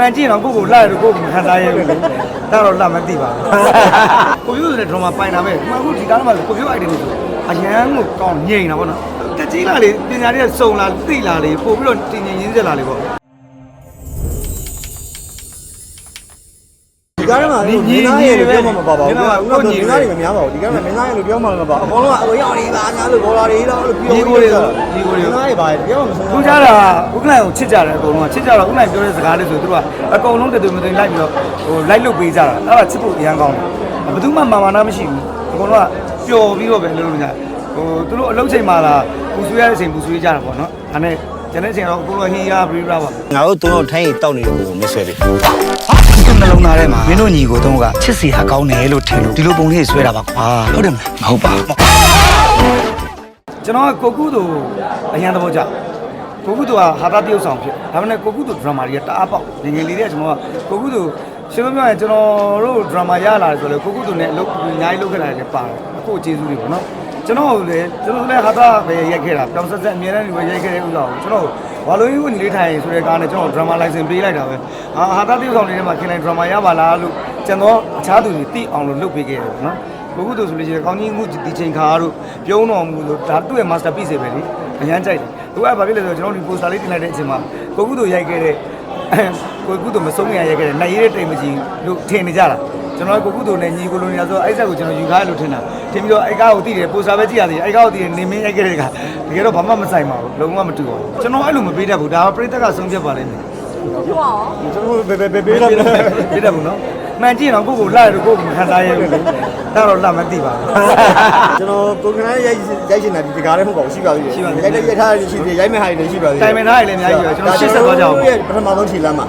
မှန်ကြည့်တော့ကိုယ့်ကိုလှရတယ်ကိုယ့်ကိုမခံစားရဘူးလေဒါတော့လှမသိပါဘူးကိုပြိုးဆိုတဲ့ drama ပိုင်တာပဲဒီမှာအခုဒီကားထဲမှာကိုပြိုး item တွေဆိုအရန်ကိုကောင်းငြိမ်တာပေါ့နော်တကြီးလာလေပညာတွေကစုံလာသိလာလေပို့ပြီးတော့တင်ငြိမ်ရင်းစက်လာလေပေါ့ ကားထဲမှာမင်းသားရဲ့လို့ပြောမှမပါပါဘူးကွာဦးကမင်းသားတွေမများပါဘူးဒီကားထဲမှာမင်းသားရဲ့လို့ပြောမှမပါအကုန်လုံးကအရောက်နေပါညာလို့ဘောလာတွေတော့လို့ပြောမင်းသားတွေပါပြောမှမဆုံးသူကြတာဥက္ကဋ္ဌကိုချစ်ကြတယ်အကုန်လုံးကချစ်ကြတော့ဥက္ကဋ္ဌပြောတဲ့စကားလေးဆိုသူတို့ကအကုန်လုံးတည်တည်မသိလိုက်ပြီးတော့ဟိုလိုက်လုတ်ပေးကြတာအဲ့ဒါချစ်ဖို့အရန်ကောင်းတယ်ဘယ်သူမှမာမာနာမရှိဘူးအကုန်လုံးကပျော်ပြီးတော့ပဲလုပ်လို့ကြဟိုသူတို့အလုပ်ချိန်မှာလာပူဆွေးရတဲ့အချိန်ပူဆွေးကြတာပေါ့နော်ဒါနဲ့ကျန်တဲ့အချိန်တော့အကုန်လုံးဟီးယားဘရီရာပါငါတို့သုံးတော့ထိုင်းရီတောက်နေတဲ့ကိုကိုမဆွဲတယ် ဒီနှလုံးသားထဲမှာမင်းတို့ညီကိုတုံးကချစ်စီဟာကောင်းတယ်လို့ထင်လို့ဒီလိုပုံလေးဆွဲတာပါကွာဟုတ်တယ်မလားမဟုတ်ပါဘူးကျွန်တော်ကကိုကုသူအရန်သဘောကျကိုကုသူကဟာတာတရုပ်ဆောင်ဖြစ်ဒါပေမဲ့ကိုကုသူဒရမာတွေကတအားပေါက်ငယ်ငယ်လေးတွေကကျွန်တော်ကကိုကုသူရှင်းမပြောရင်ကျွန်တော်တို့ဒရမာရလာတယ်ဆိုလေကိုကုသူနဲ့အလုပ်အများကြီးလုပ်ခဲ့တာလည်းပါတယ်အခုကျေးဇူးတွေပေါ့နော်ကျွန်တော်လည်းကျွန်တော်လည်းဟာတာပဲရိုက်ခဲ့တာပြောင်းဆက်ဆက်အများနဲ့ပဲရိုက်ခဲ့တဲ့ဥစ္စာကိုကျွန်တော် ဘာလို့ဝင်လေးထိုင်ဆိုတဲ့ကားနဲ့ကျွန်တော်ဒရမာလိုင်စင်ပေးလိုက်တာပဲဟာဟာတာတရုပ်ဆောင်လေးထဲမှာခင်လိုက်ဒရမာရပါလားလို့ကျွန်တော်အခြားသူတွေသိအောင်လို့လုပ်ပေးခဲ့တယ်ပေါ့နော်ကိုကုသိုလ်ဆိုလို့ရှိရင်ကောင်းကြီးမှုဒီချိန်ခါတို့ပြုံးတော်မူလို့ဒါသူ့ရဲ့ master piece ပဲလေအရန်ကြိုက်တယ်သူကဘာဖြစ်လဲဆိုတော့ကျွန်တော်ဒီ poster လေးတင်လိုက်တဲ့အချိန်မှာကိုကုသိုလ်ရိုက်ခဲ့တဲ့ကိုကုသိုလ်မဆုံးမရရိုက်ခဲ့တဲ့နိုင်ရတဲ့တိမ်မကြီးလို့ထင်နေကြတာ ကျွန်တော်ကကိုကုသိုလ်နဲ့ညီကိုလိုနေရဆိုအဲ့ဆက်ကိုကျွန်တော်ယူကားလို့ထင်တာထင်ပြီးတော့အဲ့ကားကိုသိတယ် poster ပဲကြည့်ရတယ်အဲ့ကားကိုသိတယ်နေမင်းရိုက်ခဲ့တဲ့ကတကယ်တော့ဘာမှမဆိုင်ပါဘူးလုံးဝမတူပါဘူးကျွန်တော်အဲ့လိုမပေးတတ်ဘူးဒါကပြိတ္တကဆုံးဖြတ်ပါလိမ့်မယ်ပြောအောင်ကျွန်တော်ဘယ်ဘယ်ဘယ်ပေးတော့ပေးတတ်ဘူးနော်မှန်ကြည့်ရင်တော့ကိုယ့်ကိုလှရတယ်ကိုယ့်ကိုမခံစားရဘူးလေဒါတော့လှမသိပါဘူးကျွန်တော်ကိုကနရိုက်ရိုက်ရှင်တာဒီကားလည်းမဟုတ်ပါဘူးရှိပါသေးတယ်ရိုက်လည်းရိုက်ထားရရှိသေးရိုက်မဲ့ဟာတွေလည်းရှိပါသေးတယ်တိုင်ပင်ထားရည်လည်းအများကြီးပဲကျွန်တော်ရှေ့ဆက်သွားကြအောင်ပထမဆုံးခြေလမ်းမှာ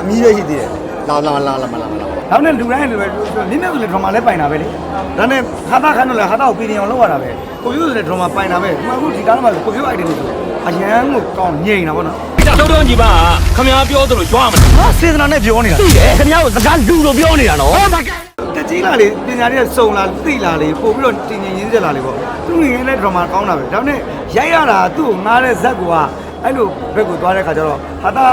အမီးပဲရှိသေးတယ်လာလာလာလာမလာမလာ ဒါနဲ့လူတိုင်းလူပဲနင်းနေဆိုလေဒရမာလည်းပိုင်တာပဲလေဒါနဲ့ဟာတာခန်းတော့လေဟာတာကိုပြည်နေအောင်လုပ်ရတာပဲကိုပြိုးဆိုလေဒရမာပိုင်တာပဲဒီမှာအခုဒီကားထဲမှာကိုပြိုး item တွေဆိုအရန်ကိုကောင်းငြိမ်တာပေါ့နော်တုံးတုံးကြီးပါခမ ्या ပြောသလိုကြွားမလားဟာစေတနာနဲ့ပြောနေတာသိတယ်ခင်ဗျားကိုစကားလူလိုပြောနေတာနော်တကြီးလာလေပညာတွေကစုံလာသိလာလေပို့ပြီးတော့တင်ငင်ရင်းစက်လာလေပေါ့သူငယ်ငယ်နဲ့ဒရမာကောင်းတာပဲဒါနဲ့ရိုက်ရတာသူ့ကိုငားတဲ့ဇက်က အဲ့လိုဘက်ကိုသွားတဲ့ခါကျတော့ဟာတာ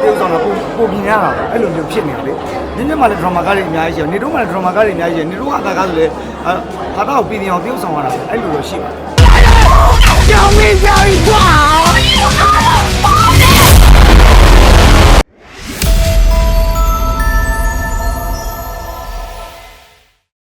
ပြုတ်ဆောင်တာပုံပုံပြင်းရတာအဲ့လိုမျိုးဖြစ်နေတာလေညညမှာလည်းဒရမာကားတွေအများကြီးရှိတယ်နေတော့မှလည်းဒရမာကားတွေအများကြီးရှိတယ်နေတော့ဟာတာကားဆိုလေဟာတာကိုပြည်နေအောင်ပြုတ်ဆောင်ရတာပဲအဲ့လိုလိုရှိပါတယ်ကြောင်မင်းကြောင်ကြီးကွာ